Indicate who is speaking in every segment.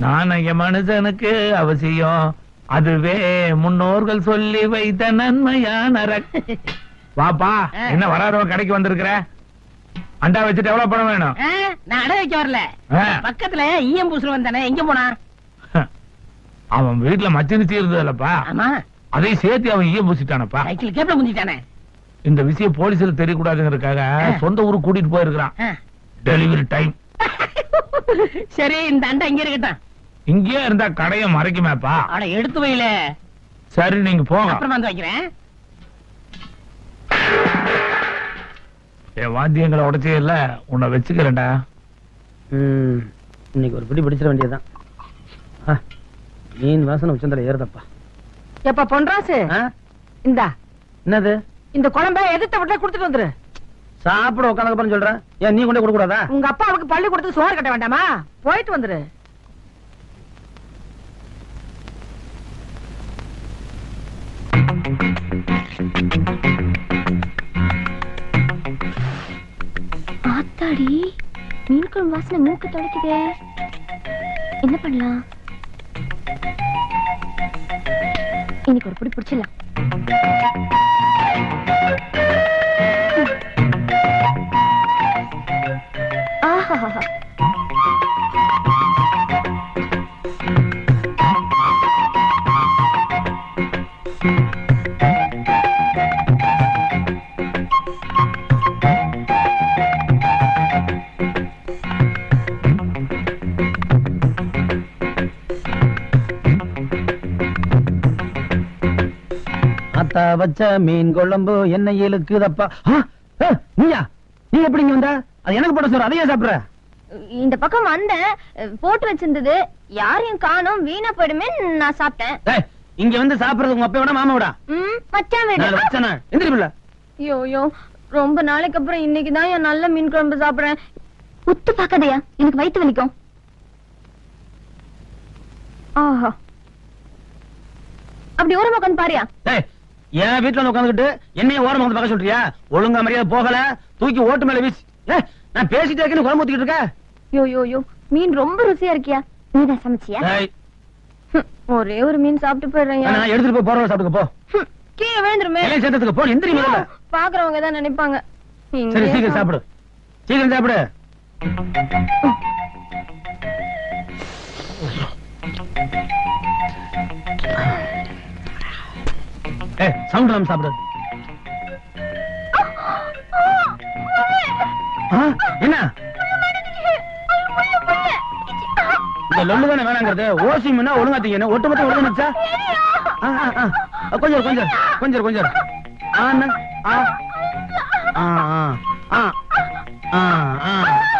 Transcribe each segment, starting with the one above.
Speaker 1: நாணய மனுஷனுக்கு அவசியம். அதுவே முன்னோர்கள் சொல்லி வைத்த நன்மையான வாப்பா என்ன வராதவன் கடைக்கு வந்திருக்கிற? அண்டா வச்சுட்டு எவ்வளவு பணம் வேணும்?
Speaker 2: நான் அடை வைக்க வரல. பக்கத்துல ஈயம் பூசுல வந்தானே எங்க போனா?
Speaker 1: அவன் வீட்டுல மச்சினிச்சி இருந்ததுலப்பா அதையும் சேர்த்து அவன் ஈயம் பூசிட்டானப்பா.
Speaker 2: சைக்கிள் கேப்ல குந்திட்டானே
Speaker 1: இந்த விஷயம் போலீஸ்ல தெரியக்கூடாதுங்கிறதுக்காக சொந்த ஊருக்கு கூட்டிட்டு போயிருக்கிறான். டெலிவரி டைம்
Speaker 2: சரி இந்த அண்டை இங்க இருக்கட்டும்.
Speaker 1: இங்கேயே இருந்தா கடைய மறைக்குமேப்பா.
Speaker 2: அட எடுத்து வைல
Speaker 1: சரி நீங்க போங்க.
Speaker 2: அப்புறமா வந்து வைக்கிறேன்.
Speaker 1: என் வாத்தியங்களை உடைச்சே இல்ல உன்னை வச்சுக்கிறேன்டா.
Speaker 3: இன்னைக்கு ஒரு பிடி பிடிச்சிட வேண்டியதுதான். ஆ, மீன் வாசனை உச்சந்தல ஏறுதப்பா.
Speaker 4: எப்ப பொன்ராசு?
Speaker 3: ஆ?
Speaker 4: இந்தா.
Speaker 3: என்னது?
Speaker 4: இந்த குழம்ப எதிர்த்த வீட்டுல கொடுத்துட்டு வந்துரு.
Speaker 3: சாப்பிட உட்காந்து சொல்றேன். ஏன் நீ கொண்டே கொடுக்க கூடாதா
Speaker 4: உங்க அப்பாவுக்கு பள்ளி கொடுத்து சோறு கட்ட வேண்டாமா? போயிட்டு வந்துரு.
Speaker 5: ஆத்தாடி மீன் குழம்பு வாசனை மூக்கு தொலைக்குதே. என்ன பண்ணலாம்? இன்னைக்கு ஒரு பிடி பிடிச்சிடலாம்.
Speaker 3: வச்ச மீன் குழம்பு என்ன இழுக்குதப்பா. நீயா? நீ எப்படி வந்த? அது எனக்கு போட்ட சோறு அதையே சாப்பிடுற.
Speaker 5: இந்த பக்கம் வந்தேன் போட்டு வச்சிருந்தது யாரையும் காணோம் வீணா போயிடுமே நான் சாப்பிட்டேன்.
Speaker 3: இங்க வந்து சாப்பிடுறது உங்க அப்பா விட மாமா விடா.
Speaker 5: மச்சான் வீடு
Speaker 3: எந்திரிப்பில்ல
Speaker 5: ஐயோ ஐயோ ரொம்ப நாளைக்கு அப்புறம் இன்னைக்கு தான் நல்ல மீன் குழம்பு சாப்பிடுறேன். உத்து பார்க்காதயா எனக்கு வயித்து வலிக்கும். ஆஹா. அப்படி ஓரமா உட்காந்து பாரியா.
Speaker 3: என் வீட்டுல உட்காந்துக்கிட்டு என்னைய ஓரமா வந்து பார்க்க சொல்றியா? ஒழுங்கா மரியாதை போகல தூக்கி ஓட்டு மேல வீசி. நான் பேசிட்டே இருக்கேன்னு குழம்பு ஊத்திக்கிட்டு இருக்க?
Speaker 5: யோ யோ யோ மீன் ரொம்ப ருசியா இருக்கியா? நீதான் சமைச்சியா? ஒரே ஒரு மீன் சாப்பிட்டு போயிடுறேன்
Speaker 3: நான் எடுத்துட்டு போய் போறவங்க சாப்பிட்டுக்க போ.
Speaker 5: கீழே விழுந்துருமே.
Speaker 3: சேர்த்ததுக்கு போ எந்திரி முதல்ல.
Speaker 5: பாக்குறவங்க தான் நினைப்பாங்க.
Speaker 3: சரி சீக்கிரம் சாப்பிடு. சீக்கிரம் சாப்பிடு. ஏய் சவுண்ட் சாப்பிடு. என்ன? இந்த லொல்லு தானே வேணாங்கிறது? ஓசி மீனா ஒழுங்கா தீங்க ஒட்டு மட்டும் ஒழுங்கா கொஞ்சம் கொஞ்சம் கொஞ்சம் கொஞ்சம். ஆ அண்ணா. ஆ.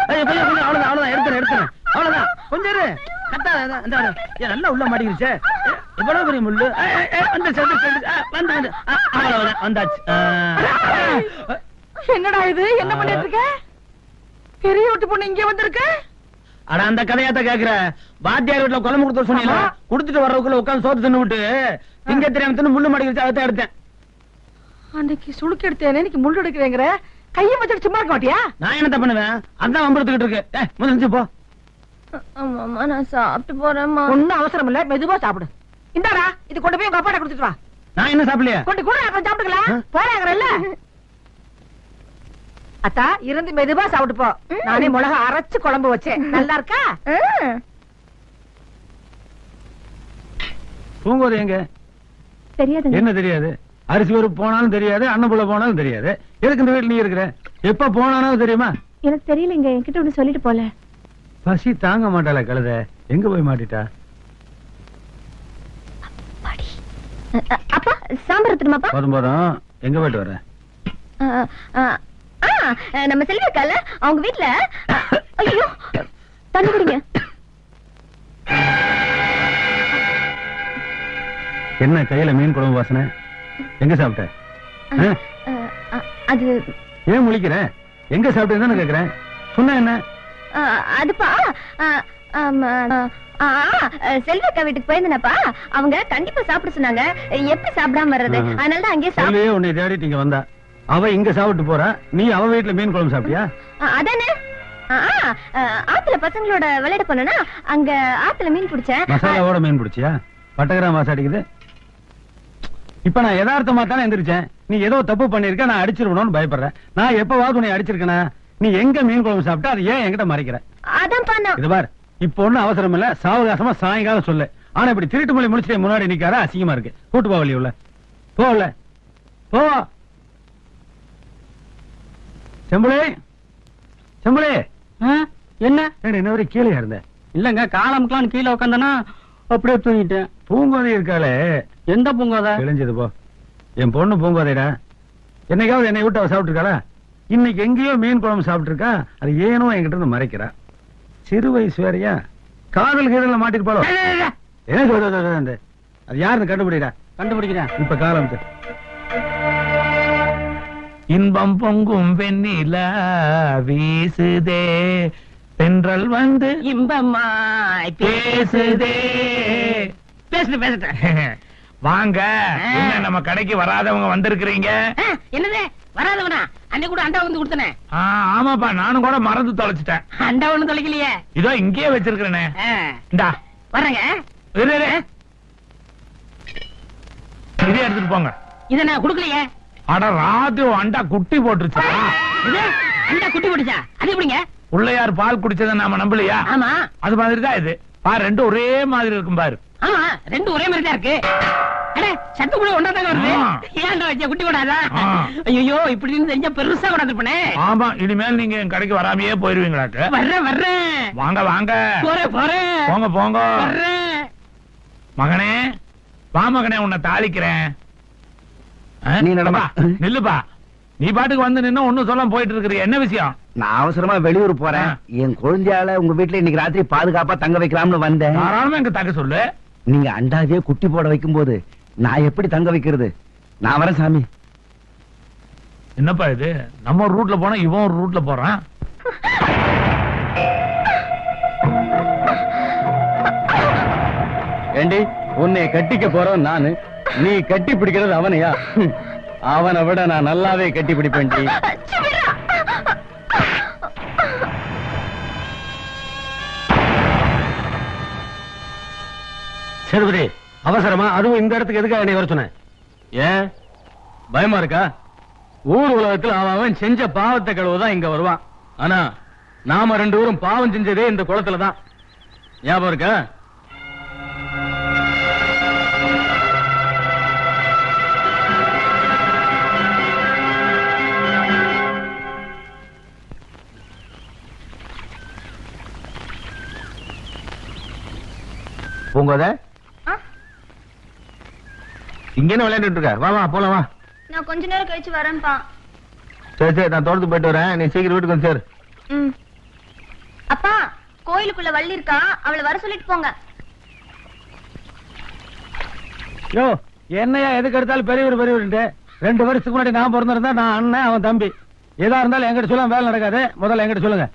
Speaker 3: கொஞ்சம் கொஞ்சம் அவ்வளவுதான் அவ்வளவுதான். எடுத்துறேன் எடுத்துறேன் அவ்வளவுதான். கொஞ்சம் இரு. கத்தாத அதான், நல்லா உள்ள மாட்டிக்கிருச்சே. இவ்வளவு பெரிய முள்ளு? ஏ, ஏ, ஆ, வந்தாச்சு. ஆ.
Speaker 4: என்னடா இது? என்ன பண்ணிட்டு இருக்க? பெரிய வீட்டு பொண்ணு இங்க வந்திருக்க?
Speaker 3: அட அந்த கதையாத்த கேக்குற. வாத்தியார் வீட்டுல குழம்பு கொடுத்து சொன்னீங்களா
Speaker 4: ஆமா.
Speaker 3: கொடுத்துட்டு வர்றதுக்குள்ள உட்காந்து சோத்து தின்னு விட்டு திங்க தெரியாம தின்னு முள்ளு மாட்டிக்கிருச்சு அதை எடுத்தேன்.
Speaker 4: அன்னைக்கு சுளுக்கு எடுத்தேனே இன்னைக்கு முள் எடுக்கிறேங்கிற. கையை வச்சுட்டு சும்மா இருக்க மாட்டியா?
Speaker 3: நான் என்னத்த பண்ணுவேன்? அதான் வம்பெடுத்துக்கிட்டு இருக்கு. ஏ முதல்ல போ.
Speaker 5: ஆமாம்மா நான் சாப்பிட்டு போறேம்மா.
Speaker 4: ஒண்ணும் அவசரம் இல்ல. மெதுவா சாப்பிடு. இந்தாடா இது கொண்டு போய் உங்க அப்பாட்ட கொடுத்துட்டு வா.
Speaker 3: நான் என்ன சாப்பிடலையா?
Speaker 4: கொண்டு கூட அப்புறம் சாப்பிட்டுக்கலாம்? போறாங்கல்ல அத்தா இருந்து மெதுவா சாப்பிட்டு போ. நானே மிளகா அரைச்சு குழம்பு வச்சேன். நல்லா இருக்கா?
Speaker 5: ஆ.
Speaker 1: தூங்குவது எங்க?
Speaker 5: தெரியாதுங்க.
Speaker 1: என்ன தெரியாது? அரிசி ஒரு போனாலும் தெரியாது அண்ணன் புள்ள போனாலும் தெரியாது. எதுக்கு இந்த வீட்டுல நீ இருக்கிற? எப்ப போனாலும் தெரியுமா?
Speaker 5: எனக்கு தெரியலங்க. என்கிட்ட ஒண்ணு சொல்லிட்டு போல.
Speaker 1: பசி தாங்க மாட்டாள கழுத. எங்க போய் மாட்டிட்டா?
Speaker 5: அப்பா சாம்பார் எடுத்துடுமாப்பா
Speaker 1: போதும் போதும். எங்க போயிட்டு வர
Speaker 5: நம்ம செல்வி இருக்கால அவங்க வீட்ல? அ, ஐயோ தண்ணி குடிங்க.
Speaker 1: என்ன கையில மீன் குழம்பு வாசனை? எங்க சாப்பிட்ட?
Speaker 5: அது
Speaker 1: ஏன் முழிக்கிற? எங்க சாப்பிட்டேன்னு கேக்குறேன். சொன்ன என்ன?
Speaker 5: அதுப்பா அ, ஆமா, ஆ, ஆ, செல்வி அக்கா வீட்டுக்கு போயிருந்தேனப்பா. அவங்க கண்டிப்பா சாப்பிட சொன்னாங்க. எப்படி சாப்பிடாம வர்றது?
Speaker 1: ஆ.
Speaker 5: அதனால தான் அங்கேயே சாப்பிட
Speaker 1: சொல்லியே உன்னை தேடிட்டு இங்க வந்தா. அவ இங்க சாப்பிட்டு போறா. நீ அவ வீட்டுல மீன் குழம்பு சாப்பிட்டியா?
Speaker 5: அதானே?
Speaker 6: ஆத்துல பசங்களோட விளையாட போனா அங்க ஆத்துல மீன் பிடிச்சேன்.
Speaker 7: மசாலாவோட மீன் பிடிச்சியா? பட்டகிராம் வாசம் அடிக்குது. இப்ப நான் யதார்த்தமா தானே எந்திரிச்சேன். நீ ஏதோ தப்பு பண்ணிருக்க நான் அடிச்சிருக்கணும்னு பயப்படுறேன். நான் எப்பவாவது உன்னை அடிச்சிருக்கேனா? நீ எங்க மீன் குழம்பு சாப்பிட்டா அது ஏன் என்கிட்ட மறைக்கிற?
Speaker 6: நான்
Speaker 7: இது பார் இப்ப ஒண்ணும் அவசரம் இல்ல. சாவகாசமா சாயங்காலம் சொல்லு. ஆனா இப்படி திருட்டு மொழி முடிச்சுட்டு முன்னாடி நிக்காத அசிங்கமா இருக்கு. கூட்டு போ வழி உள்ள போ உள்ள. போ. செம்புளே செம்புளே
Speaker 8: என்ன?
Speaker 7: இன்ன வரை கீழே இருந்த?
Speaker 8: இல்லங்க காலமுக்கெல்லாம் கீழே உட்காந்தனா அப்படியே தூங்கிட்டேன்.
Speaker 7: பூங்கோதை இருக்காளே.
Speaker 8: எந்த பூங்கோத?
Speaker 7: கிழிஞ்சது போ. என் பொண்ணு பூங்கோதைடா. என்னைக்காவது என்னை விட்டு அவ சாப்பிட்டுருக்காளா? இன்னைக்கு எங்கேயோ மீன் குழம்பு சாப்பிட்டுருக்கா? அது ஏனோ என்கிட்ட இருந்து மறைக்கிறா. சிறு வயசு வேறையா? காதல் கீதல்ல மாட்டிருப்பாளோ என்ன சொல்றது அது யாருன்னு கண்டுபிடிடா.
Speaker 8: கண்டுபிடிக்கிறேன்.
Speaker 7: இப்ப காலம்
Speaker 1: இன்பம் பொங்கும் வெண்ணிலா வீசுதே. தென்றல் வந்து
Speaker 8: இன்பமாய்
Speaker 1: பேசுதே.
Speaker 8: பேசுட்டு பேசுட்டு
Speaker 1: வாங்க என்ன நம்ம கடைக்கு வராதவங்க வந்திருக்கிறீங்க?
Speaker 8: என்னது? வராதவனா? அன்னைக்கு கூட அண்டா வந்து கொடுத்தனே.
Speaker 1: ஆமாப்பா நானும் கூட மறந்து தொலைச்சிட்டேன்.
Speaker 8: அண்டா ஒண்ணும் தொலைக்கலையே.
Speaker 1: இதோ இங்கேயே வச்சிருக்கிறேனே. இந்தா.
Speaker 8: வர்றேங்க.
Speaker 1: இதே எடுத்துட்டு போங்க.
Speaker 8: இத நான் கொடுக்கலையே.
Speaker 1: அட ராத்திரி அண்டா குட்டி போட்டுருச்சு?
Speaker 8: இது அண்டா குட்டி போட்டுச்சா? அது எப்படிங்க?
Speaker 1: பிள்ளையார் பால் குடிச்சதை நாம நம்பலையா?
Speaker 8: ஆமா.
Speaker 1: அது மாதிரி தான் இது. பாரு ரெண்டும் ஒரே மாதிரி இருக்கும் பாரு.
Speaker 8: ஆமா ரெண்டும் ஒரே மாதிரி தான் இருக்கு. அட சட்டு கூட ஒன்றா தாங்க வருது. ஏன்டா வச்ச குட்டி போடாதா?
Speaker 1: ஆ.
Speaker 8: ஐயோ இப்படி தெரிஞ்சா பெருசா கொண்டாந்து போனே
Speaker 1: ஆமா இனிமேல் நீங்க என் கடைக்கு வராமையே போயிருவீங்களாட்டு
Speaker 8: வர்றேன் வர்றேன்.
Speaker 1: வாங்க வாங்க.
Speaker 8: போறேன் போறேன்.
Speaker 1: போங்க போங்க.
Speaker 8: வர்றேன்.
Speaker 1: மகனே வா மகனே உன்னை தாளிக்கிறேன்?
Speaker 7: நீ நடமா.
Speaker 1: நில்லுப்பா. நீ பாட்டுக்கு வந்து நின்னு ஒண்ணும் சொல்லாம போயிட்டு இருக்கிற என்ன விஷயம்?
Speaker 7: நான் அவசரமா வெளியூர் போறேன். என் குழந்தையால உங்க வீட்டுல இன்னைக்கு ராத்திரி பாதுகாப்பா தங்க வைக்கலாம்னு வந்தேன்.
Speaker 1: தாராளமா எங்க தக்க சொல்லு.
Speaker 7: நீங்க அண்டாவே குட்டி போட வைக்கும் போது நான் எப்படி தங்க வைக்கிறது? நான் வரேன் சாமி.
Speaker 1: என்னப்பா இது? நம்ம ஒரு ரூட்ல போனா இவன் ஒரு ரூட்ல போறான்?
Speaker 7: ஏண்டி உன்னை கட்டிக்க போறோம் நானு. நீ கட்டி பிடிக்கிறது அவனையா? அவனை விட நான் நல்லாவே கட்டி பிடிப்பேன்டி சேதுபதி அவசரமா அதுவும் இந்த இடத்துக்கு எதுக்காக நீ வர சொன்ன? ஏன்? பயமா இருக்கா? ஊர் உலகத்துல அவன் அவன் செஞ்ச பாவத்தை கழுவுதான் இங்க வருவான். ஆனா நாம ரெண்டு பேரும் பாவம் செஞ்சதே இந்த குளத்துல தான். ஞாபகம் இருக்கா? பூங்கோத.
Speaker 6: ஆ,
Speaker 7: இங்க என்ன விளையாண்டுட்டு இருக்க. வா வா போலாம் வா.
Speaker 6: நான் கொஞ்ச நேரம் கழிச்சு வரேன்ப்பா.
Speaker 7: சரி சரி நான் தோட்டத்துக்கு போயிட்டு வரேன். நீ சீக்கிரம் வீட்டுக்கு வந்து சேரு.
Speaker 6: ம். அப்பா கோயிலுக்குள்ள வள்ளி இருக்கா? அவளை வர சொல்லிட்டு போங்க.
Speaker 7: யோ என்னையா எதுக்கு எடுத்தாலும் பெரியவர் பெரியவர் ரெண்டு வருஷத்துக்கு முன்னாடி நான் பிறந்திருந்தா நான் அண்ணன் அவன் தம்பி. எதா இருந்தாலும் எங்கிட்ட சொல்ல வேலை நடக்காது. முதல்ல எங்கிட்ட சொல்லுங்க.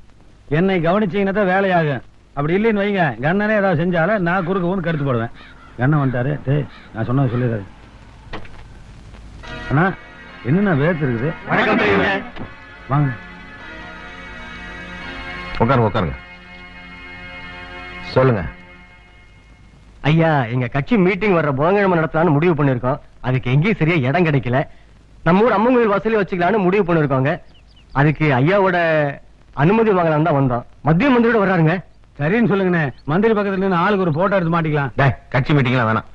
Speaker 7: என்னை கவனிச்சீங்கன்னா தான் வேலையாகும். அப்படி இல்லைன்னு வைங்க. எங்க அண்ணனே ஏதாவது செஞ்சாலும் நான் குறுக்க வந்து கருத்து போடுவேன். எங்க அண்ணன் வந்துட்டாரு. டேய் நான் சொன்னதை சொல்லிடுறாரு அண்ணா என்னண்ணா வேர்த்து இருக்குது. வாங்க.
Speaker 9: உட்காருங்க உட்காருங்க. சொல்லுங்க.
Speaker 10: ஐயா எங்க கட்சி மீட்டிங் வர்ற புதன்கிழமை நடத்தலாம்னு முடிவு பண்ணிருக்கோம் அதுக்கு எங்கேயும் சரியா இடம் கிடைக்கல. நம்ம ஊர் அம்மன் கோயில் வசூலி வச்சுக்கலாம்னு முடிவு பண்ணிருக்கோங்க அதுக்கு ஐயாவோட அனுமதி வாங்கலாம் தான் வந்தோம். மத்திய மந்திரியோட வர்றாருங்க.
Speaker 7: சரின்னு சொல்லுங்கண்ணே. மந்திரி பக்கத்துல நின்று ஆளுக்கு ஒரு போட்டோ எடுத்து மாட்டிக்கலாம்.
Speaker 9: டேய் கட்சி மீட்டிங்லாம் வேணாம்.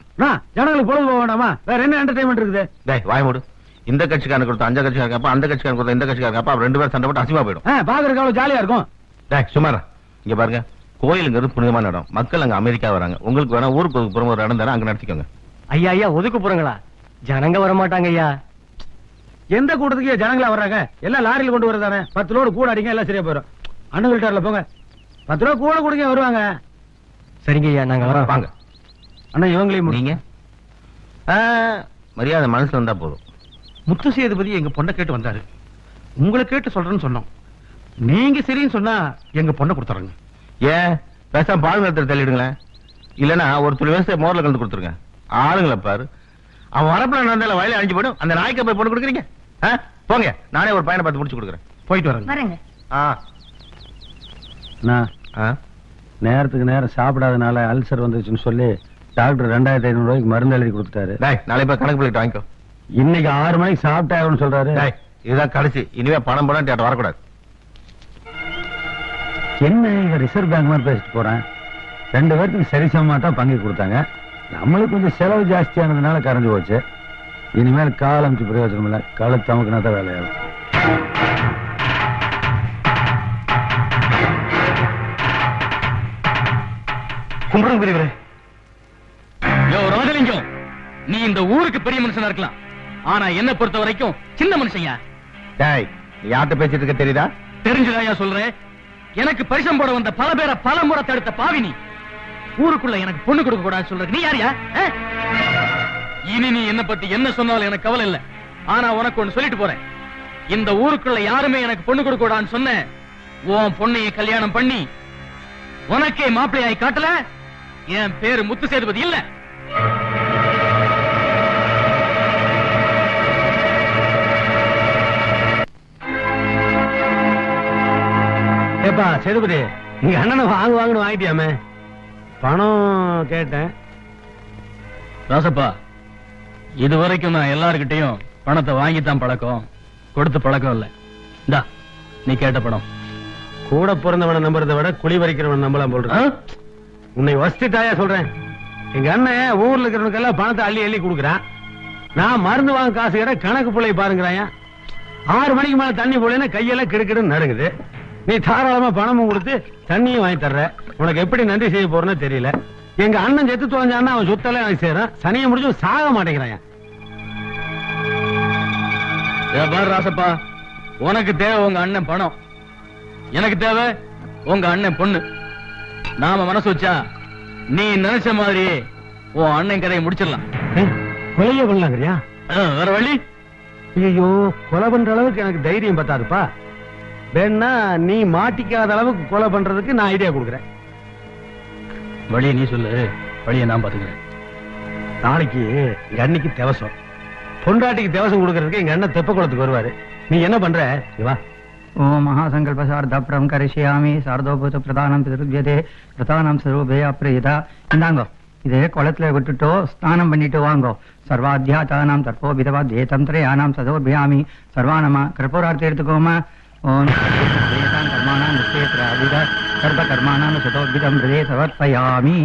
Speaker 7: ஜனங்களுக்கு பொழுது போக வேண்டாமா? வேற என்ன என்டர்டைன்மெண்ட் இருக்குது?
Speaker 9: டேய் வாய் மூடு. இந்த கட்சிக்காரன் கொடுத்த அந்த கட்சிக்காரன் அப்ப அந்த கட்சிக்காரன் கொடுத்த இந்த கட்சிக்காரன் அப்ப ரெண்டு பேரும் சண்டை போட்டு அசிமா போயிடும்.
Speaker 7: பாக்குறதுக்கு அவ்வளவு ஜாலியா இருக்கும்.
Speaker 9: டேய் சுமாரா இங்க பாருங்க. கோயிலுங்கிறது புனிதமான இடம். மக்கள் அங்க அமெரிக்கா வராங்க. உங்களுக்கு வேணா ஊருக்கு புறம் ஒரு இடம் தரேன் அங்க நடத்திக்கோங்க.
Speaker 10: ஐயா ஐயா ஒதுக்கு போறங்களா? ஜனங்க வர மாட்டாங்க ஐயா.
Speaker 7: எந்த கூட்டத்துக்கு ஜனங்களா வர்றாங்க? எல்லாம் லாரியில கொண்டு வரதானே? பத்து லோடு கூட அடிங்க எல்லாம் சரியா போயிடும். அண்ணன் போங்க. பத்து ரூபா கூட கொடுங்க வருவாங்க.
Speaker 10: சரிங்க ஐயா நாங்க வரோம்.
Speaker 9: வாங்க.
Speaker 7: அண்ணா இவங்களையும் முடி-
Speaker 9: நீங்க? ஆ, மரியாதை மனசுல இருந்தா போதும்.
Speaker 11: முத்து சேதுபதி எங்க பொண்ணை கேட்டு வந்தாரு. உங்களை கேட்டு சொல்றேன்னு சொன்னோம். நீங்க சரின்னு சொன்னா எங்க பொண்ணை கொடுத்துறங்க.
Speaker 9: ஏன்? பேசாம பால் நிலத்தில் தள்ளிடுங்களேன். இல்லனா ஒரு துளி விவசாய மோர்ல கலந்து கொடுத்துருங்க. ஆளுங்களை பாரு. அவன் வரப்புல நடந்தால வயல அழிஞ்சு போயிடும். அந்த நாய்க்கு போய் பொண்ணு கொடுக்குறீங்க? ஆ? போங்க. நானே ஒரு பையனை பார்த்து முடிச்சு கொடுக்குறேன்.
Speaker 11: போயிட்டு வரேங்க.
Speaker 6: வரேங்க.
Speaker 9: ஆ
Speaker 7: நான்
Speaker 9: ஆ?
Speaker 7: நேரத்துக்கு நேரம் சாப்பிடாதனால அல்சர் வந்துச்சுன்னு சொல்லி டாக்டர் ரெண்டாயிரத்தி ஐநூறு ரூபாய்க்கு மருந்து எழுதி கொடுத்துட்டாரு.
Speaker 9: நாளை போய் கணக்கு பிள்ளைட்டு வாங்கிக்கோ.
Speaker 7: இன்னைக்கு ஆறு மணிக்கு சாப்பிட்டாகணும்னு சொல்றாரு.
Speaker 9: இதுதான் கடைசி. இனிமே பணம் பணம் வரக்கூடாது.
Speaker 7: என்ன இவன் ரிசர்வ் பேங்க் மாதிரி பேசிட்டு போறேன்? ரெண்டு பேருக்கும் சரிசமமா தான் பங்கு கொடுத்தாங்க. நம்மளுக்கு கொஞ்சம் செலவு ஜாஸ்தியானதுனால கரைஞ்சு போச்சு. இனிமேல் கால் அமைச்சு பிரயோஜனம் இல்லை. கழுத்து அமுக்குனா தான் வேலையாகும்.
Speaker 10: கும்பிடுங்க பெரியவரே.
Speaker 8: யோ ராஜலிங்கம் நீ இந்த ஊருக்கு பெரிய மனுஷனா இருக்கலாம். ஆனா என்ன பொறுத்த வரைக்கும் சின்ன மனுஷன்யா
Speaker 9: டேய் யார்கிட்ட பேசிட்டு இருக்க தெரியுதா?
Speaker 8: தெரிஞ்சுதாயா சொல்றேன் எனக்கு பரிசம் போட வந்த பல பேரை பல முறை தடுத்த பாவினி. ஊருக்குள்ள எனக்கு பொண்ணு கொடுக்க கூடாது சொல்ற நீ யாரியா? இனி நீ என்ன பத்தி என்ன சொன்னாலும் எனக்கு கவலை இல்ல. ஆனா உனக்கு ஒண்ணு சொல்லிட்டு போறேன். இந்த ஊருக்குள்ள யாருமே எனக்கு பொண்ணு கொடுக்க கூடாதுன்னு சொன்ன உன் பொண்ணைய கல்யாணம் பண்ணி உனக்கே மாப்பிள்ளையாய் காட்டல? என் பேரு முத்து சேதுபதி இல்ல.
Speaker 7: ஏப்பா சேதுபதி நீங்க அண்ணனை வாங்கு வாங்கன்னு வாங்கிட்டியாமே? பணம் கேட்டேன்.
Speaker 8: ராசப்பா இது வரைக்கும் நான் எல்லார்கிட்டயும் பணத்தை வாங்கித்தான் பழக்கம் கொடுத்து பழக்கம் இல்ல. இந்தா நீ கேட்ட பணம்.
Speaker 7: கூட பிறந்தவனை நம்புறதை விட குழி வரைக்கிறவன் நம்பலாம்? இருக்கு. உன்னை வசதி தாயா சொல்றேன். எங்க அண்ணன் ஊர்ல இருக்கிறவனுக்கெல்லாம் பணத்தை அள்ளி அள்ளி கொடுக்குறான். நான் மருந்து வாங்க காசு கிட கணக்கு பிள்ளை பாருங்கிறாயா? ஆறு மணிக்கு மேல தண்ணி போலன்னா கையெல்லாம் கிடுக்கிடுன்னு நடுங்குது. நீ தாராளமா பணமும் கொடுத்து தண்ணியும் வாங்கி தர்ற. உனக்கு எப்படி நன்றி செய்ய போறேன்னு தெரியல. எங்க அண்ணன் செத்து தொலைஞ்சான்னா அவன் சுத்தல எனக்கு செய்யறான் சனியை முடிச்சு சாக மாட்டேங்கிறான்
Speaker 8: ராசப்பா. உனக்கு தேவை உங்க அண்ணன் பணம். எனக்கு தேவை உங்க அண்ணன் பொண்ணு. நாம மனசு வச்சா நீ நினைச்ச மாதிரி உன் அண்ணன் கதையை முடிச்சிடலாம்.
Speaker 7: கொலைய
Speaker 8: ஆ, வேற வழி?
Speaker 7: ஐயோ கொலை பண்ற அளவுக்கு எனக்கு தைரியம் பத்தாதுப்பா. வேணா நீ மாட்டிக்காத அளவுக்கு கொலை பண்றதுக்கு நான் ஐடியா கொடுக்குறேன்.
Speaker 8: வழியை நீ சொல்லு. வழியை நான் பாத்துக்கிறேன்
Speaker 7: நாளைக்கு எங்க அன்னைக்கு தேவசம். பொண்டாட்டிக்கு தேவசம் கொடுக்கறதுக்கு எங்க அண்ணன் தெப்ப குளத்துக்கு வருவாரு. நீ என்ன பண்ற? வா.
Speaker 12: ஓம் மகாசங்கல்ப கரிஷியாமி கரிஷ்யாமி சார்தோபூத பிரதானம் பிதருபியதே பிரதானம் சர்வபேயா பிரயுதா இந்தாங்கோ இதே குளத்துல விட்டுட்டோ ஸ்நானம் பண்ணிட்டு வாங்கோ சர்வாத்தியாத்தானாம் தற்போ விதவா தேதம் திரையானாம் சதோபியாமி சர்வானமா கற்பூரார்த்தி எடுத்துக்கோமா ஓம் கர்மானாம் கர்மாணாம் சர்வ கர்மானாம் சதோபிதம் ஹிருதே சமர்ப்பயாமி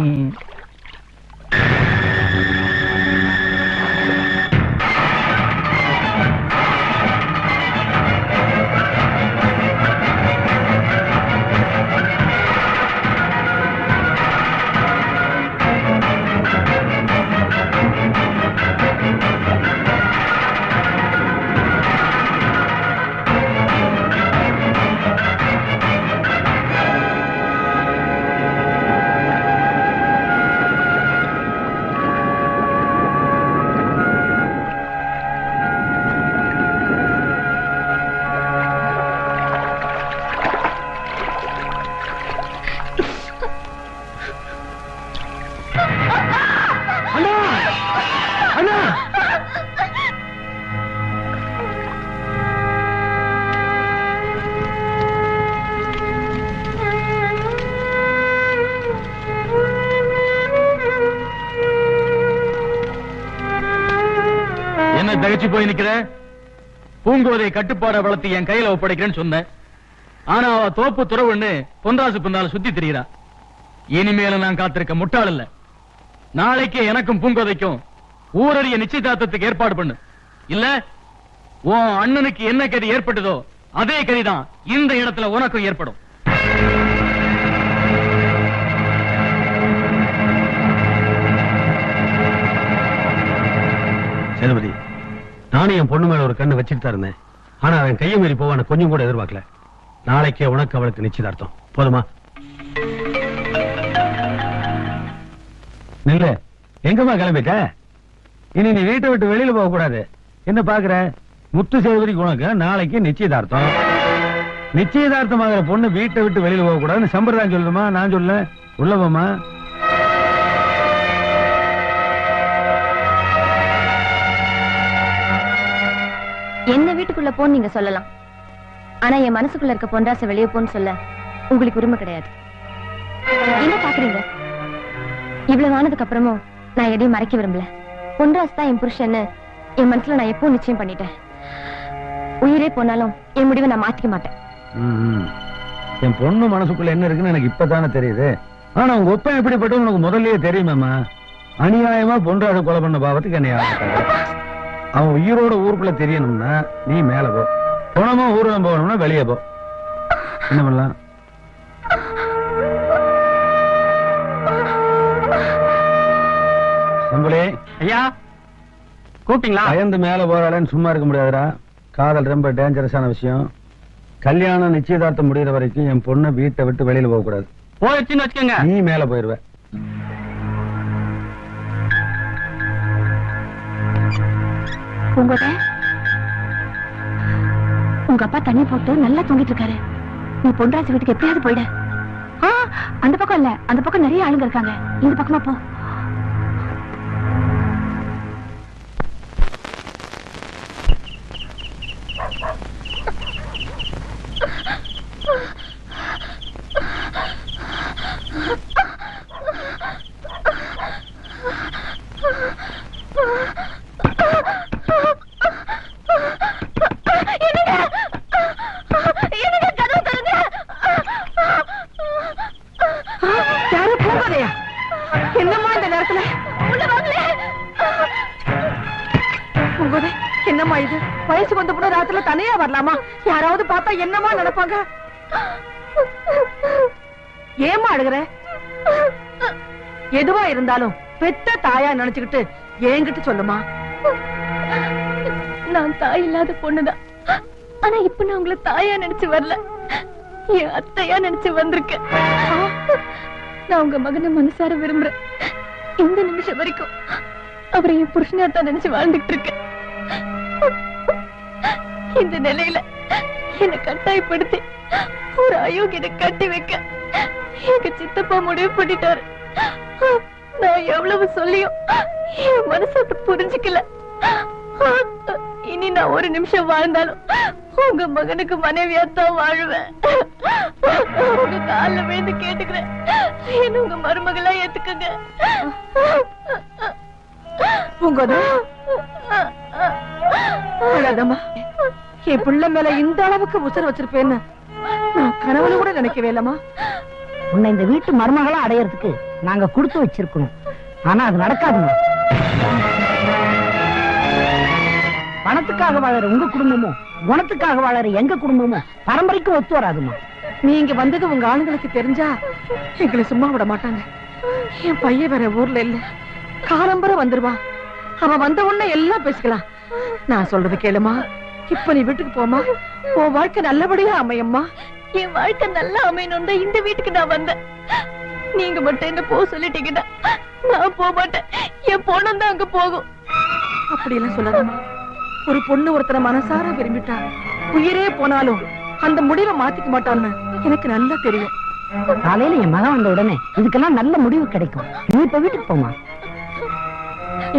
Speaker 8: என்ன தகச்சு போய் நிக்கிற பூங்கோதை கட்டுப்பாட வளர்த்து என் கையில ஒப்படைக்கிறேன்னு சொன்ன ஆனா அவ தோப்பு துறவுன்னு பொன்ராசு பின்னால சுத்தி திரியிறா இனிமேல நான் காத்திருக்க முட்டாள் இல்ல நாளைக்கு எனக்கும் பூங்கோதைக்கும் ஊரறிய நிச்சயதார்த்தத்துக்கு ஏற்பாடு பண்ணு. இல்ல உன் அண்ணனுக்கு என்ன கதி ஏற்பட்டதோ அதே கதிதான் இந்த இடத்துல உனக்கும் ஏற்படும்.
Speaker 7: சேதுபதி நானும் என் பொண்ணு மேல ஒரு கண்ணு வச்சுட்டு தான் இருந்தேன். ஆனா அவன் கையை மீறி போவான கொஞ்சம் கூட எதிர்பார்க்கல. நாளைக்கே உனக்கு அவளுக்கு நிச்சயதார்த்தம். போதுமா? நில்ல. எங்கம்மா கிளம்பிட்ட? இனி நீ வீட்டை விட்டு வெளியில போக கூடாது. என்ன பாக்குற முத்து சேதுபதிக்கு உனக்கு நாளைக்கு நிச்சயதார்த்தம். நிச்சயதார்த்தம் பொண்ணு வீட்டை விட்டு வெளியில போக கூடாதுன்னு சம்பிரதாயம் சொல்லுமா? நான் சொல்ல. உள்ளவமா
Speaker 6: என்ன வீட்டுக்குள்ள போன்னு நீங்க சொல்லலாம். ஆனா என் மனசுக்குள்ள இருக்க பொன்ராச வெளியே போன்னு சொல்ல உங்களுக்கு உரிமை கிடையாது. என்ன பாக்குறீங்க? இவ்வளவு ஆனதுக்கு அப்புறமும் நான் எதையும் மறைக்க விரும்பல. பொன்ராஸ் தான் என் புருஷன்னு என் மனசுல நான் எப்பவும் நிச்சயம் பண்ணிட்டேன். உயிரே போனாலும் என் முடிவை நான் மாத்திக்க மாட்டேன்.
Speaker 7: என் பொண்ணு மனசுக்குள்ள என்ன இருக்குன்னு எனக்கு இப்பதானே தெரியுது. ஆனா உங்க ஒப்பன் எப்படிப்பட்டது உனக்கு முதல்லயே தெரியுமாமா அநியாயமா பொன்றாத கொலை பண்ண பாவத்துக்கு என்னை ஆள அவன் உயிரோட ஊருக்குள்ள தெரியணும்னா நீ மேல போ. போனமா ஊர்வலம் போகணும்னா வெளியே போ. என்ன பண்ணலாம்? நம்பளே
Speaker 12: ஐயா கூப்பிட்டீங்களா?
Speaker 7: பயந்து மேல போறாளேன்னு சும்மா இருக்க முடியாதுடா. காதல் ரொம்ப டேஞ்சரஸான விஷயம். கல்யாணம் நிச்சயதார்த்தம் முடியிற வரைக்கும் என் பொண்ணை வீட்டை விட்டு வெளியில போக கூடாது
Speaker 12: போயிடுச்சுன்னு வச்சுக்கோங்க.
Speaker 7: நீ மேல போயிருவ.
Speaker 6: உங்கள்கிட்ட உங்க அப்பா தண்ணி போட்டு நல்லா தூங்கிட்டு இருக்காரு. நீ பொன்ராசி வீட்டுக்கு எப்படியாவது போயிட. ஆ, அந்த பக்கம் இல்ல. அந்த பக்கம் நிறைய ஆளுங்க இருக்காங்க. இந்த பக்கமா போ.
Speaker 4: என்னம்மா இந்த நேரத்துல? பூங்கதை என்னம்மா இது? வயசு வந்த கூட ராத்திரில தனியா வரலாமா? யாராவது பார்த்தா என்னம்மா நினைப்பாங்க? ஏம்மா அழுகுற? எதுவா இருந்தாலும் பெத்த தாயா நினைச்சுக்கிட்டு என்கிட்ட சொல்லுமா?
Speaker 6: நான் தாய் இல்லாத பொண்ணுதான். ஆனா இப்ப நான் உங்களை தாயா நினைச்சு வரல. என் அத்தையா நினைச்சு வந்திருக்கேன். நான் உங்க மகனை மனசார விரும்புறேன். இந்த நிமிஷம் வரைக்கும் அவரை என் புருஷனா தான் நினைச்சு வாழ்ந்துட்டு இருக்கேன் இந்த நிலையில என்னை கட்டாயப்படுத்தி ஒரு அயோக்கியனை கட்டி வைக்க எங்க சித்தப்பா முடிவு பண்ணிட்டாரு. நான் எவ்வளவு சொல்லியும் என் மனசு புரிஞ்சுக்கல. இனி நான் ஒரு நிமிஷம் வாழ்ந்தாலும் உங்க மகனுக்கு மனைவியா தான் வாழுவேன். உங்க கால்ல விழுந்து கேட்டுக்கிறேன். என்ன உங்க மருமகளா ஏத்துக்குங்க.
Speaker 4: பூங்கதை அழாதம்மா. என் பிள்ளை மேல இந்த அளவுக்கு உசர் வச்சிருப்பேன்னு நான் கனவுல கூட நினைக்கவே இல்லம்மா.
Speaker 13: உன்னை இந்த வீட்டு மருமகளா அடையறதுக்கு நாங்க கொடுத்து வச்சிருக்கணும். ஆனா அது நடக்காதுங்க பணத்துக்காக வாழற உங்க குடும்பமும் குணத்துக்காக வாழற எங்க குடும்பமும் பரம்பரைக்கும் ஒத்து வராதுமா
Speaker 4: நீங்க வந்தது உங்க ஆளுங்களுக்கு தெரிஞ்சா எங்களை சும்மா விட மாட்டாங்க. என் பையன் வேற ஊர்ல இல்ல. காலம்பர வந்துருவான் அவன் வந்த உடனே எல்லாம் பேசிக்கலாம். நான் சொல்றது கேளுமா. இப்ப நீ வீட்டுக்கு போமா. உன் வாழ்க்கை நல்லபடியா அமையம்மா.
Speaker 6: என் வாழ்க்கை நல்லா அமையணும் இந்த வீட்டுக்கு நான் வந்தேன். நீங்க மட்டும் என்ன போக சொல்லிட்டீங்கன்னா நான் போக மாட்டேன். என் பொண்ணும் தான் அங்க போகும்.
Speaker 4: அப்படி எல்லாம் சொல்லாதம்மா. ஒரு பொண்ணு ஒருத்தரை மனசார விரும்பிட்டா உயிரே போனாலும் அந்த முடிவை மாத்திக்க மாட்டான்னு எனக்கு நல்லா தெரியும்
Speaker 13: காலையில என் மகன் வந்த உடனே இதுக்கெல்லாம் நல்ல முடிவு கிடைக்கும் நீ இப்ப வீட்டுக்கு போமா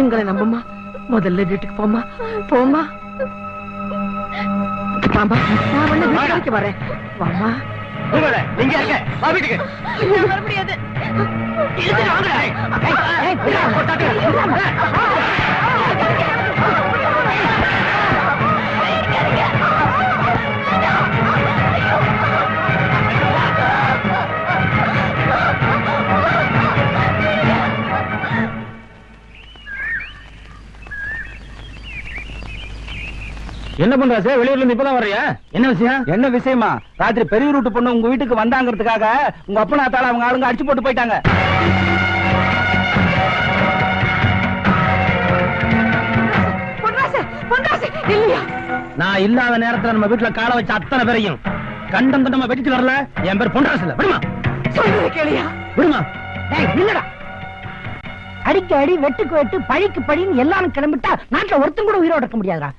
Speaker 4: எங்களை நம்புமா முதல்ல வீட்டுக்கு போமா போமா வாமா நான் வந்து வீட்டு வரைக்கும் வரேன் வாமா
Speaker 12: நீங்க இருக்க வா வீட்டுக்கு
Speaker 6: வர முடியாது
Speaker 7: என்ன பண்றாசே வெளியூர்ல இருந்து இப்பதான் வர்றியா?
Speaker 12: என்ன விஷயம்?
Speaker 7: என்ன விஷயமா? ராத்திரி பெரிய ரூட்டு பொண்ணு உங்க வீட்டுக்கு வந்தாங்கிறதுக்காக உங்க அப்பனா தால அவங்க ஆளுங்க அடிச்சு போட்டு போயிட்டாங்க. நான் இல்லாத நேரத்துல நம்ம வீட்டுல காலை வச்ச அத்தனை பேரையும் கண்டம் கண்டமா வெட்டிட்டு வரல. என் பேர் பொன்ராசு இல்ல விடுமா
Speaker 4: கேளியா?
Speaker 7: விடுமா?
Speaker 13: டேய், நில்லுடா. அடிக்கு அடி வெட்டுக்கு வெட்டு பழிக்கு பழின்னு எல்லாரும் கிளம்பிட்டா நாட்டுல ஒருத்தன் கூட உயிரோட இருக்க முடியாதுடா.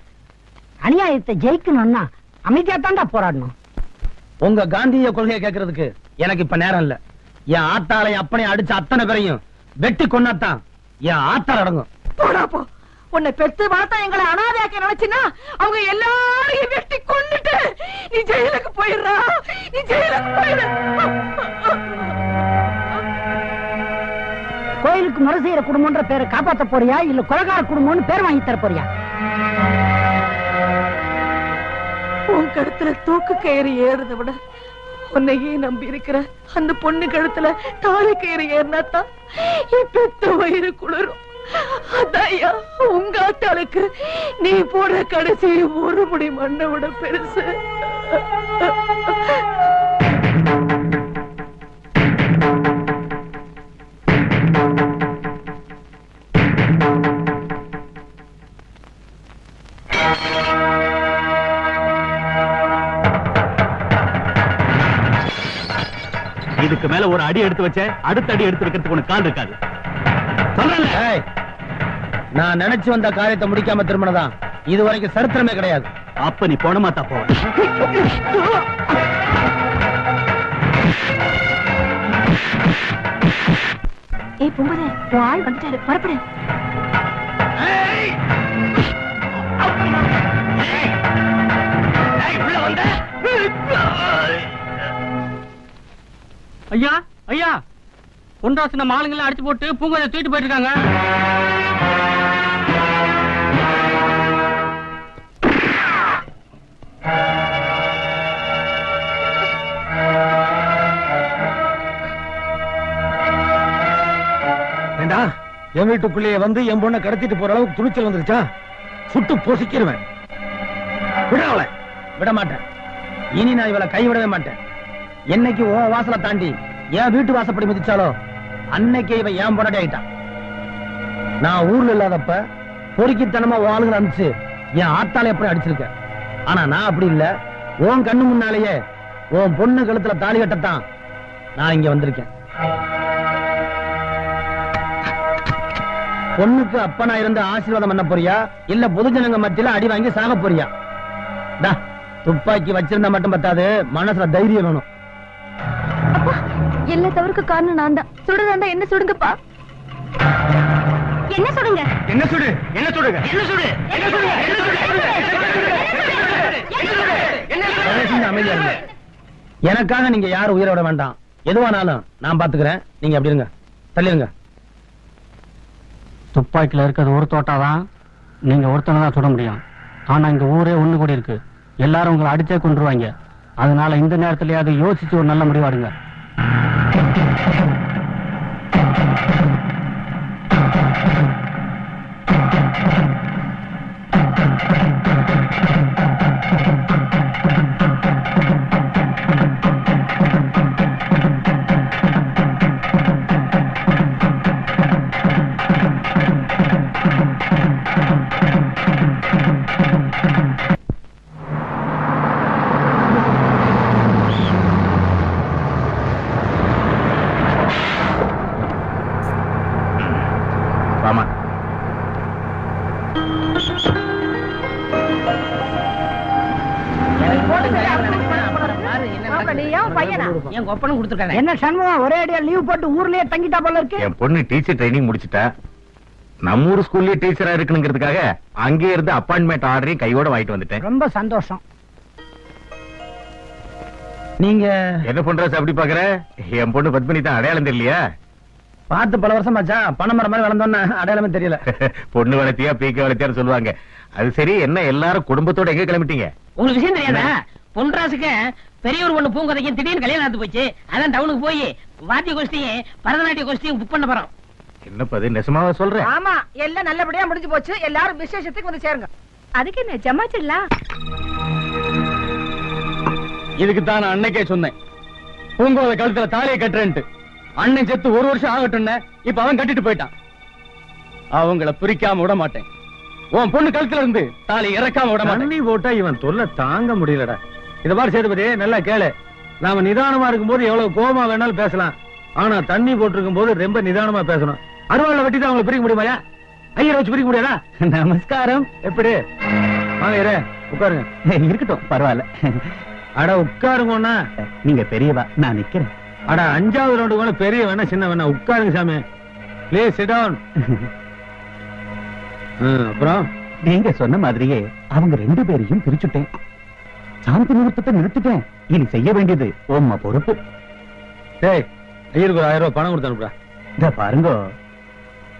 Speaker 13: அநியாயத்தை ஜெயிக்கணும்னா அமைதியா தான்டா போராடணும்.
Speaker 7: உங்க காந்திய கொள்கையை கேட்கறதுக்கு எனக்கு இப்ப நேரம் இல்ல. என் ஆத்தாளை அப்பனை அடிச்ச அத்தனை பேரையும் வெட்டி கொண்டாத்தான் என் ஆத்தாள் அடங்கும்.
Speaker 4: போடா போ. உன்னை பெத்து வளர்த்தா எங்களை அனாதையாக்க நினைச்சினா அவங்க எல்லாரையும் வெட்டி கொன்னுட்டு நீ ஜெயிலுக்கு போயிடுறா. நீ ஜெயிலுக்கு போயிடு.
Speaker 13: கோயிலுக்கு முறை செய்யற குடும்பம்ன்ற பேரை காப்பாத்த போறியா? இல்ல கொலகார குடும்பம்னு பேர் வாங்கி தர போறியா?
Speaker 4: உன் கழுத்துல தூக்கு கயிறு ஏறுறதை விட உன்னையே நம்பி இருக்கிற அந்த பொண்ணு கழுத்துல தாலி கயிறு ஏறினாத்தான் என் பெத்த வயிறு குளிரும். அதையா உங்க ஆட்டாளுக்கு நீ போடுற கடைசி ஒரு முடி மண்ணை விட பெருசு.
Speaker 14: ஒரு அடி எடுத்து வச்ச அடுத்த அடி எடுத்து வைக்கிறதுக்கு உனக்கு கால் இருக்காது.
Speaker 3: ஏய், நான் நினைச்சு வந்த காரியத்தை முடிக்காம திரும்பினதான் இது வரைக்கும் சரித்திரமே கிடையாது.
Speaker 14: அப்ப நீ போன மாத்தா போ.
Speaker 15: ஏய் பூங்குதே உன் ஆள் வந்துட்டாரு. புறப்படு.
Speaker 8: பொன்ராசு நம்ம ஆளுங்கெல்லாம் அடிச்சு போட்டு பூங்கோதை தூக்கிட்டு போயிட்டு இருக்காங்க
Speaker 3: ஏண்டா என் வீட்டுக்குள்ளேயே வந்து என் பொண்ணை கடத்திட்டு போற அளவுக்கு துணிச்சல் வந்துருச்சா? சுட்டு பொசிக்கிருவேன். விட அவளை. விட மாட்டேன் இனி நான் இவளை கைவிடவே மாட்டேன். என்னைக்கு ஓ வாசலை தாண்டி என் வீட்டு வாசப்படி மிதிச்சாலோ அன்னைக்கே இவன் ஏன் பொண்டாட்டி ஆயிட்டான்? நான் ஊர்ல இல்லாதப்ப பொறுக்கித்தனமா உன் ஆளுங்களை அனுப்பிச்சு என் ஆத்தால எப்படி அடிச்சிருக்கேன் ஆனா நான் அப்படி இல்ல. உன் கண்ணு முன்னாலேயே உன் பொண்ணு கழுத்துல தாலி கட்டத்தான் நான் இங்க வந்திருக்கேன். பொண்ணுக்கு அப்பனா இருந்து ஆசீர்வாதம் பண்ண போறியா? இல்ல பொதுஜனங்க மத்தியில அடி வாங்கி சாக போறியா? டா துப்பாக்கி வச்சிருந்தா மட்டும் பத்தாது. மனசுல தைரியம் வேணும்.
Speaker 15: எல்லா தவறுக்கு காரணம் நான் தான் சுடுதாண்டா என்ன சுடுங்கப்பா என்ன சுடுங்க
Speaker 14: என்ன சுடு என்ன சுடுங்க என்ன சுடு என்ன சுடுங்க
Speaker 3: அமைதியா இருங்க எனக்காக நீங்க யாரும் உயிரை விட வேண்டாம் எதுவானாலும் நான் பாத்துக்கிறேன் நீங்க அப்படி இருங்க தள்ளிருங்க
Speaker 16: துப்பாக்கில இருக்கிறது ஒரு தோட்டா தான் நீங்க ஒருத்தனை தான் சுட முடியும் ஆனா இங்க ஊரே ஒண்ணு கூடி இருக்கு எல்லாரும் உங்களை அடிச்சே கொண்டுருவாங்க அதனால இந்த நேரத்திலேயாவது யோசிச்சு ஒரு நல்ல முடிவாடுங்க
Speaker 3: Thank you.
Speaker 13: என் கொப்பனும் கொடுத்துருக்காங்க. என்ன சண்முகம் ஒரே அடியா லீவ் போட்டு ஊர்லயே தங்கிட்டா போல இருக்கு?
Speaker 3: என் பொண்ணு டீச்சர் ட்ரைனிங் முடிச்சிட்டா. நம்ம ஊர் ஸ்கூல்லயே டீச்சரா இருக்கணுங்கிறதுக்காக அங்கே இருந்து அப்பாயின்மெண்ட் ஆர்டரையும் கையோட வாங்கிட்டு வந்துட்டேன்.
Speaker 13: ரொம்ப சந்தோஷம்.
Speaker 3: நீங்க என்ன பண்ற அப்படி பாக்குற? என் பொண்ணு பத்மினி தான் அடையாளம் தெரியலையா? பார்த்து பல வருஷம் ஆச்சா? பணமரம் மாதிரி வளர்ந்தோன்னு அடையாளமே தெரியல. பொண்ணு வளர்த்தியா பீக்க வளர்த்தியான்னு சொல்லுவாங்க. அது சரி என்ன எல்லாரும் குடும்பத்தோட எங்க கிளம்பிட்டீங்க?
Speaker 2: உங்களுக்கு விஷயம் தெரியாதா? பொன்ராசுக்கு பெரியவர் ஒண்ணு பூங்கதைக்கும் திடீர்னு கல்யாணம் நடந்து போச்சு. அதான் டவுனுக்கு போய் வாத்திய கோஷ்டியும் பரதநாட்டிய கோஷ்டியும் புக் பண்ண போறோம்.
Speaker 3: என்னப்பா நெசமாவா சொல்றேன்
Speaker 4: ஆமா எல்லாம் நல்லபடியா முடிஞ்சு போச்சு. எல்லாரும் விசேஷத்துக்கு வந்து சேருங்க.
Speaker 15: அதுக்கு என்ன ஜமாச்சிடலாம்
Speaker 8: இதுக்கு தான் நான் அன்னைக்கே சொன்னேன். பூங்கோதை கழுத்துல தாலியை கட்டுறேன்ட்டு. அண்ணன் செத்து ஒரு வருஷம் ஆகட்டும்னு இப்ப அவன் கட்டிட்டு போயிட்டான். அவங்கள பிரிக்காம விட மாட்டேன். உன் பொண்ணு கழுத்துல இருந்து தாலி இறக்காம விட மாட்டேன்.
Speaker 3: போட்டா இவன் தொல்லை தாங்க முடியலடா. இத மாதிரி சேதுபதி நல்லா கேளு. நாம நிதானமா இருக்கும்போது எவ்வளவு கோபமா வேணாலும் பேசலாம். ஆனா தண்ணி போட்டிருக்கும் போது ரொம்ப நிதானமா பேசணும். அருவாள்ல வெட்டி தான் அவங்களை பிரிக்க முடியுமாயா ஐயரை வச்சு பிரிக்க முடியாதா?
Speaker 16: நமஸ்காரம்.
Speaker 3: எப்படி? வாங்க உட்காருங்க.
Speaker 16: இருக்கட்டும் பரவாயில்ல.
Speaker 3: அட உட்காருங்கண்ணா.
Speaker 16: நீங்க பெரியவா நான் நிக்கிறேன்.
Speaker 3: அட அஞ்சாவது ரவுண்டு கூட பெரிய வேணா சின்ன வேணா. உட்காருங்க சாமி. ப்ளீஸ் சிட் டவுன்
Speaker 7: அப்புறம்?
Speaker 17: நீங்க சொன்ன மாதிரியே அவங்க ரெண்டு பேரையும் பிரிச்சுட்டேன். சாந்தி முகூர்த்தத்தை நிறுத்திட்டேன். இனி செய்ய வேண்டியது உம்ம பொறுப்பு.
Speaker 7: டேய் ஐயருக்கு ஒரு ஆயிரம் ரூபாய் பணம் கொடுத்து அனுப்புடா.
Speaker 17: இத பாருங்க.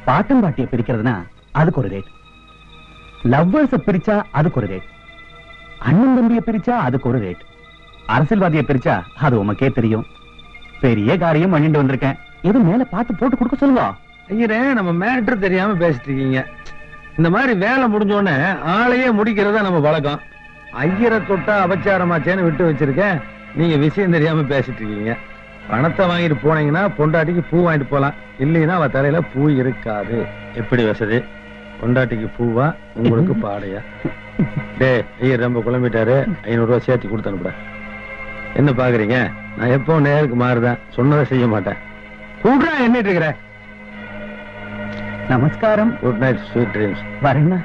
Speaker 17: பாட்டம் பாட்டிய பிரிக்கிறதுனா அதுக்கு ஒரு ரேட் லவ்வர்ஸ பிரிச்சா அதுக்கு ஒரு ரேட் அண்ணன் தம்பிய பிரிச்சா அதுக்கு ஒரு ரேட் அரசியல்வாதிய பிரிச்சா அது உமக்கே தெரியும். பெரிய காரியம் பண்ணிட்டு வந்திருக்கேன். எது மேல பார்த்து போட்டு கொடுக்க சொல்லுவா
Speaker 7: ஐயரே நம்ம மேட்டர் தெரியாம பேசிட்டு இருக்கீங்க. இந்த மாதிரி வேலை முடிஞ்ச உடனே ஆளையே முடிக்கிறதா நம்ம வழக்கம் ஐயரை தொட்டா அபச்சாரமாச்சேன்னு விட்டு வச்சிருக்கேன். நீங்க விஷயம் தெரியாம பேசிட்டு இருக்கீங்க. பணத்தை வாங்கிட்டு போனீங்கன்னா பொண்டாட்டிக்கு பூ வாங்கிட்டு போலாம். இல்லைன்னா அவ தலையில பூ இருக்காது. எப்படி வசதி? பொண்டாட்டிக்கு பூவா உங்களுக்கு பாடையா? டேய் ஐயர் ரொம்ப குழம்பிட்டாரு. ஐநூறு ரூபாய் சேர்த்து கொடுத்து அனுப்புடா. என்ன பாக்குறீங்க? நான் எப்பவும் நேருக்கு மாறுதேன். சொன்னதை செய்ய மாட்டேன். கூடுறா என்ன இருக்கிற.
Speaker 17: நமஸ்காரம்.
Speaker 7: குட் நைட் ஸ்வீட் ட்ரீம்ஸ்
Speaker 17: வரேன்னா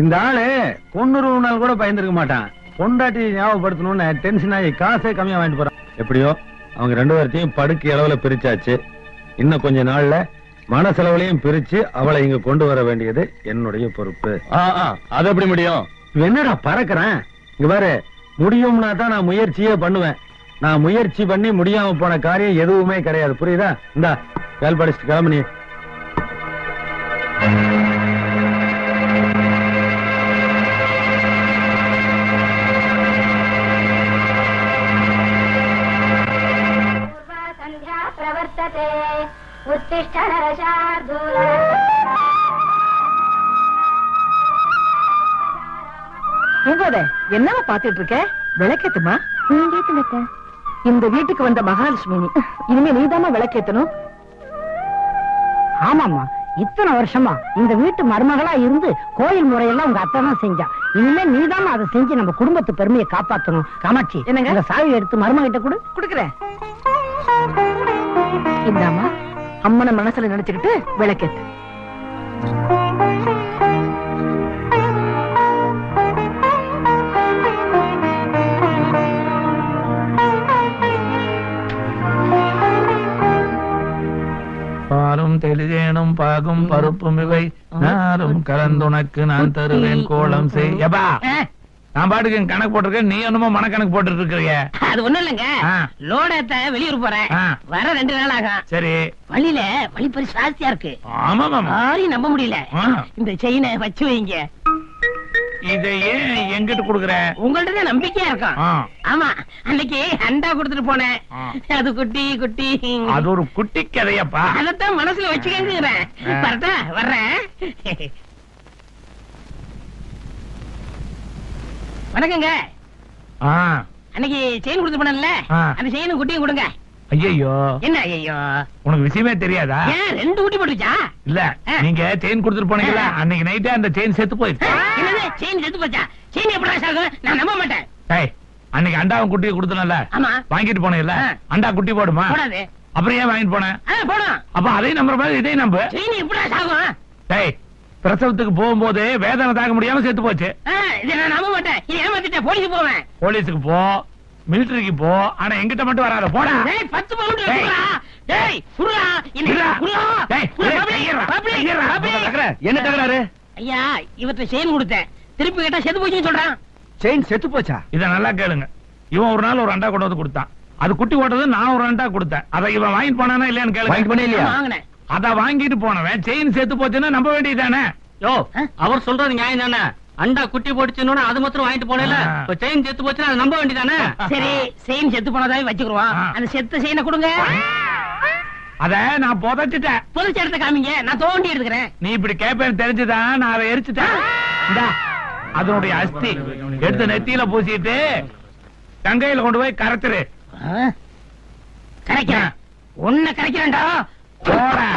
Speaker 7: இந்த ஆளு பொண்ணுருவனால் கூட பயந்துருக்க மாட்டான். பொண்டாட்டி ஞாபகப்படுத்தணும்னு டென்ஷன் ஆகி காசே கம்மியா வாங்கிட்டு போறான். எப்படியோ அவங்க ரெண்டு பேர்த்தையும் படுக்கை அளவுல பிரிச்சாச்சு. இன்னும் கொஞ்ச நாள்ல மனசெலவுலையும் பிரிச்சு அவளை இங்க கொண்டு வர வேண்டியது என்னுடைய பொறுப்பு.
Speaker 16: அது எப்படி முடியும்?
Speaker 7: என்னடா பறக்குறேன்? இங்க பாரு முடியும்னா தான் நான் முயற்சியே பண்ணுவேன். நான் முயற்சி பண்ணி முடியாம போன காரியம் எதுவுமே கிடையாது. புரியுதா? இந்தா வேல் படிச்சுட்டு கிளம்பு நீ.
Speaker 4: பூங்கோதை என்னவா பாத்துட்டு இருக்க விளக்கேத்துமா இந்த வீட்டுக்கு வந்த மகாலட்சுமி இனிமே நீதாம்மா விளக்கேத்தணும்.
Speaker 13: ஆமாமா இத்தனை வருஷமா இந்த வீட்டு மருமகளா இருந்து கோயில் முறையெல்லாம் உங்க அத்தை தான் செஞ்சா. இனிமே நீதாம்மா அதை செஞ்சு நம்ம குடும்பத்து பெருமையை காப்பாத்தணும். காமாட்சி
Speaker 4: என்னங்க?
Speaker 13: சாவி எடுத்து மருமகிட்ட கொடு.
Speaker 4: குடுக்குறேன். இந்தாம்மா. அம்மனை மனசுல நினைச்சுக்கிட்டு விளக்கேத்து.
Speaker 1: பாகும் பருப்பும் இவை. நாரும் கலந்துனக்கு நான் தருவேன் கோலம் செய். எப்பா? நான் பாட்டுக்கு கணக்கு போட்டிருக்கேன். நீ என்னமோ மனக்கணக்கு போட்டுட்டு இருக்கிறீங்க
Speaker 2: அது ஒண்ணும் இல்லைங்க.
Speaker 1: ஆ.
Speaker 2: லோட ஏத்த வெளியூர் போறேன். வர ரெண்டு நாள் ஆகும்.
Speaker 1: சரி.
Speaker 2: வழியில வழிப்பறி ஜாஸ்தியா இருக்கு.
Speaker 1: ஆமா
Speaker 2: யாரையும் நம்ப முடியல. இந்த செயினை வச்சு வைங்க.
Speaker 1: இதை ஏன் எங்கிட்ட குடுக்குற
Speaker 2: உங்கள்ட்ட நம்பிக்கையா இருக்கும். ஆமா அன்னைக்கு அண்டா கொடுத்துட்டு போனேன். அது குட்டி குட்டி.
Speaker 1: அது ஒரு குட்டி கதையப்பா.
Speaker 2: அதத்தான் மனசுல வச்சுக்கங்கிறேன். வரட்டா வர்றேன். வணக்கங்க. அன்னைக்கு செயின் கொடுத்து போனேன்ல.
Speaker 1: ஆ.
Speaker 2: அந்த செயினும் குட்டியும் கொடுங்க.
Speaker 1: ஐயோ
Speaker 2: என்ன ஐயோ
Speaker 1: உனக்கு விஷயமே தெரியாதா?
Speaker 2: ரெண்டு குட்டி போட்டுச்சா
Speaker 1: இல்ல. நீங்க செயின் கொடுத்துட்டு போனீங்கல்ல அன்னைக்கு நைட்டே அந்த செயின் செத்து போயிடுச்சு.
Speaker 2: செயின் செத்து போச்சா? செயின் எப்படி நான் நம்ப மாட்டேன்.
Speaker 1: அன்னைக்கு அண்டாவும் குட்டியை கொடுத்தனல
Speaker 2: ஆமா.
Speaker 1: வாங்கிட்டு போனீங்கல்ல. அண்டா குட்டி போடுமா? அப்புறம் ஏன் வாங்கிட்டு போனேன் அப்ப அதையும் நம்புற மாதிரி இதையும் நம்பு.
Speaker 2: செயின் எப்படி சாகும்
Speaker 1: டேய் பிரசவத்துக்கு போகும்போது வேதனை தாங்க முடியாம செத்து போச்சு.
Speaker 2: இதை நான் நம்ப மாட்டேன். இது ஏமாத்திட்டேன். போலீஸ் போவேன்.
Speaker 1: போலீஸுக்கு போ. மிலிட்டரிக்கு போ ஆனா எங்கிட்ட மட்டும் வராத போடா.
Speaker 2: டேய் பத்து பவுண்ட்
Speaker 1: டேய்.
Speaker 2: குடுறா டேய் குடுறா இன்னைக்கு. குடுறா
Speaker 1: டேய்.
Speaker 17: என்ன தகராறு?
Speaker 2: ஐயா இவர்ட்ட செயின் கொடுத்தேன். திருப்பி கேட்டா செத்து போச்சுன்னு சொல்றான்.
Speaker 17: செயின் செத்து போச்சா?
Speaker 1: இத நல்லா கேளுங்க. இவன் ஒரு நாள் ஒரு அண்டா கொண்டு வந்து கொடுத்தான். அது குட்டி ஓட்டது நான் ஒரு அண்டா கொடுத்தேன். அதை இவன் வாங்கிட்டு போனானா இல்லையான்னு
Speaker 17: வாங்கிட்டு
Speaker 1: கேளுங்க
Speaker 17: போனே இல்லையா?
Speaker 2: வாங்கினேன்.
Speaker 1: அத வாங்கிட்டு போனவன். செயின் செத்து போச்சுன்னா நம்ப வேண்டியதானே
Speaker 16: யோ? அவர் சொல்றது நியாயம் தானே? அண்டா குட்டி போட்டுச்சுன்னு அது மாத்திரம் வாங்கிட்டு போனேல. இப்ப செயின் செத்து போச்சுன்னா அதை நம்ப வேண்டியதானே?
Speaker 2: சரி செயின் செத்து போனதாவே வச்சுக்குருவோம்.
Speaker 1: ஆ.
Speaker 2: அந்த செத்த செயினை கொடுங்க.
Speaker 1: அத நான் புதைச்சிட்டேன்.
Speaker 2: புதுச்ச இடத்த காமிங்க. நான் தோண்டி எடுத்துக்கிறேன்.
Speaker 1: நீ இப்படி கேப்பேன்னு தெரிஞ்சுதான் நான் அதை எரிச்சுட்டேன். இந்தா, அதனுடைய அஸ்தி. எடுத்து நெத்தியில பூசிட்டு கங்கையில கொண்டு போய் கரைச்சிரு
Speaker 2: கரைக்கிறேன். உன்னை கரைக்கிறேன்டா
Speaker 1: போடா.